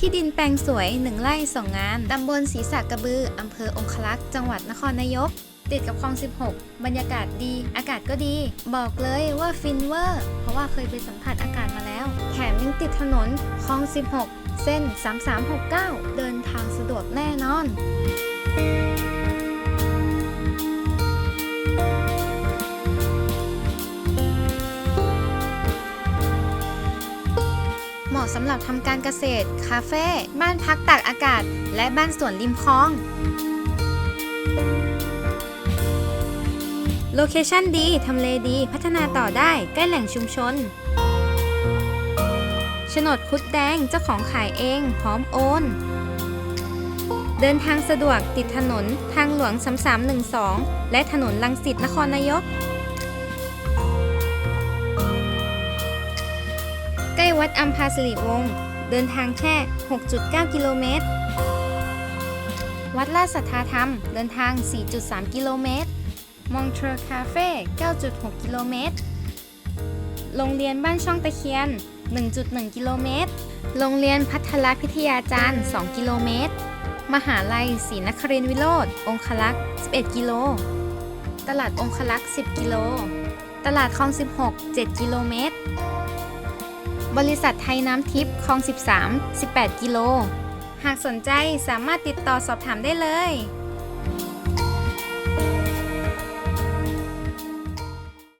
ที่ดินแปลงสวย 1 ไร่ 2 งาน ตำบลศรีสักระบือ อำเภอองคลักษ์ จังหวัดนครนายก ติดกับคลอง 16 บรรยากาศดี อากาศก็ดี บอกเลยว่าฟินเวอร์ เพราะว่าเคยไปสัมผัสอากาศมาแล้ว แถมยังติดถนนคลอง 16 เส้น 3369 เดินทางสะดวกแน่นอนะสำหรับทำการเกษตร คาเฟ่ บ้านพักตากอากาศ และบ้านสวนริมคลอง โลเคชั่นดี ทำเลดี พัฒนาต่อได้ ใกล้แหล่งชุมชนโฉนดคุดแดง เจ้าของขายเอง พร้อมโอน เดินทางสะดวกติดถนน ทางหลวง 3312 และถนนลังสิตนครนายก วัดอัมพาสิริวงศ์เดินทางแค่ 6.9 กิโลเมตร วัดราชสัทธาธรรม เดินทาง 4.3 กิโลเมตร มองเทอร์คาเฟ่ 9.6 กิโลเมตร โรงเรียนบ้านช่องตะเคียน 1.1 กิโลเมตร โรงเรียนพัทรพิทยาจารย์ 2 กิโลเมตร มหาลัยศรีนครินทรวิโรธองคลักษ์ 11 กิโล ตลาดองคลักษ์ 10 กิโล ตลาดคลอง 16 7 กิโลเมตร บริษัทไทยน้ำทิพย์คลอง 13 18 กิโล หากสนใจสามารถติดต่อสอบถามได้เลย